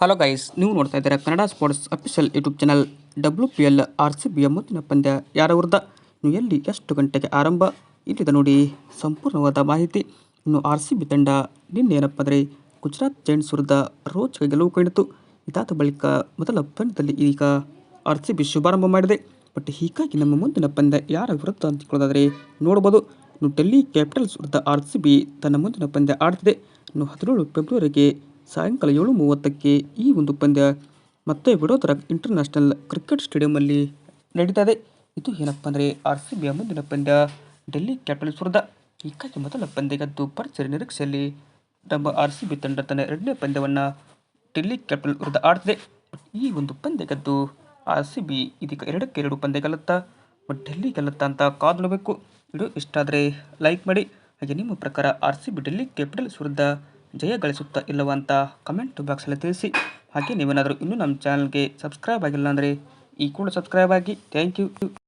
Hello guys ನೀವು ನೋಡ್ತಾ ಇದ್ದೀರಾ Kannada sports official YouTube channel W P L R C ಬಿಯ ಮುಂದಿನ ಪಂದ್ಯ ಯಾರ ವಿರುದ್ಧ? ನೀವು ಎಲ್ಲಿ ಎಷ್ಟು ಗಂಟೆಗೆ ಆರಂಭ? ಇಲ್ಲಿದೆ ನೋಡಿ ಸಂಪೂರ್ಣವಾದ ಮಾಹಿತಿ. ಇನ್ನು ಆರ್ ಸಿ ಬಿ ತಂಡ ನಿನ್ನೆ ಏನಪ್ಪ ಅಂದರೆ ಗುಜರಾತ್ ಜೈಂಟ್ಸ್ ವಿರುದ್ಧ ರೋಚಕ ಗೆಲುವು ಕಂಡಿತು ಇದಾದ ಬಳಿಕ ಮೊದಲ ಪಂದ್ಯದಲ್ಲಿ ಈಗ ಆರ್ ಸಿ ಬಿ ಶುಭಾರಂಭ ಮಾಡಿದೆ. ಬಟ್ ಹೀಗಾಗಿ ನಮ್ಮ ಮುಂದಿನ ಪಂದ್ಯ ಯಾರ ವಿರುದ್ಧ ಅಂತ ಕೇಳೋದಾದರೆ ನೋಡ್ಬೋದು. ಇನ್ನು ಡೆಲ್ಲಿ ಕ್ಯಾಪಿಟಲ್ಸ್ ವಿರುದ್ಧ ಆರ್ ಸಿ ಬಿ ತನ್ನ ಮುಂದಿನ ಪಂದ್ಯ ಆಡ್ತಿದೆ. ಇನ್ನು ಹದಿನೇಳು ಫೆಬ್ರವರಿಗೆ ಸಾಯಂಕಾಲ ಏಳು ಮೂವತ್ತಕ್ಕೆ ಈ ಒಂದು ಪಂದ್ಯ ಮತ್ತೆ ವಡೋದರ ಇಂಟರ್ನ್ಯಾಷನಲ್ ಕ್ರಿಕೆಟ್ ಸ್ಟೇಡಿಯಮಲ್ಲಿ ನಡೀತಾ ಇದೆ ಇದು ಏನಪ್ಪ ಅಂದರೆ ಆರ್ ಸಿ ಬಿಯ ಮುಂದಿನ ಪಂದ್ಯ. ಡೆಲ್ಲಿ ಕ್ಯಾಪಿಟಲ್ಸ್ ವಿರುದ್ಧ ಹೀಗಾಗಿ ಮೊದಲ ಪಂದ್ಯಗದ್ದು ಭರ್ಜರಿ ನಿರೀಕ್ಷೆಯಲ್ಲಿ ನಮ್ಮ ಆರ್ ಸಿ ಬಿ ತಂಡ ತನ್ನ ಎರಡನೇ ಪಂದ್ಯವನ್ನು ಡೆಲ್ಲಿ ಕ್ಯಾಪಿಟಲ್ ವಿರುದ್ಧ ಆಡ್ತಿದೆ. ಈ ಒಂದು ಪಂದ್ಯ ಗೆದ್ದು ಆರ್ ಸಿ ಬಿ ಇದೀಗ ಎರಡಕ್ಕೆ ಎರಡು ಪಂದ್ಯ ಗೆಲ್ಲುತ್ತಾ ಡೆಲ್ಲಿ ಗೆಲ್ಲುತ್ತಾ ಅಂತ ಕಾದು ನೋಡಬೇಕು. ವಿಡಿಯೋ ಇಷ್ಟ ಆದರೆ ಲೈಕ್ ಮಾಡಿ. ಹಾಗೆ ನಿಮ್ಮ ಪ್ರಕಾರ R C B Delhi Capitals ವಿರುದ್ಧ ಜಯ ಗಳಿಸುತ್ತಾ ಇಲ್ಲವ ಅಂತ ಕಮೆಂಟ್ ಬಾಕ್ಸಲ್ಲಿ ತಿಳಿಸಿ. ಹಾಗೆ ನೀವೇನಾದರೂ ಇನ್ನೂ ನಮ್ಮ ಚಾನಲ್ಗೆ ಸಬ್ಸ್ಕ್ರೈಬ್ ಆಗಿಲ್ಲ ಅಂದರೆ ಈ ಕೂಡ ಸಬ್ಸ್ಕ್ರೈಬ್ ಆಗಿ. Thank you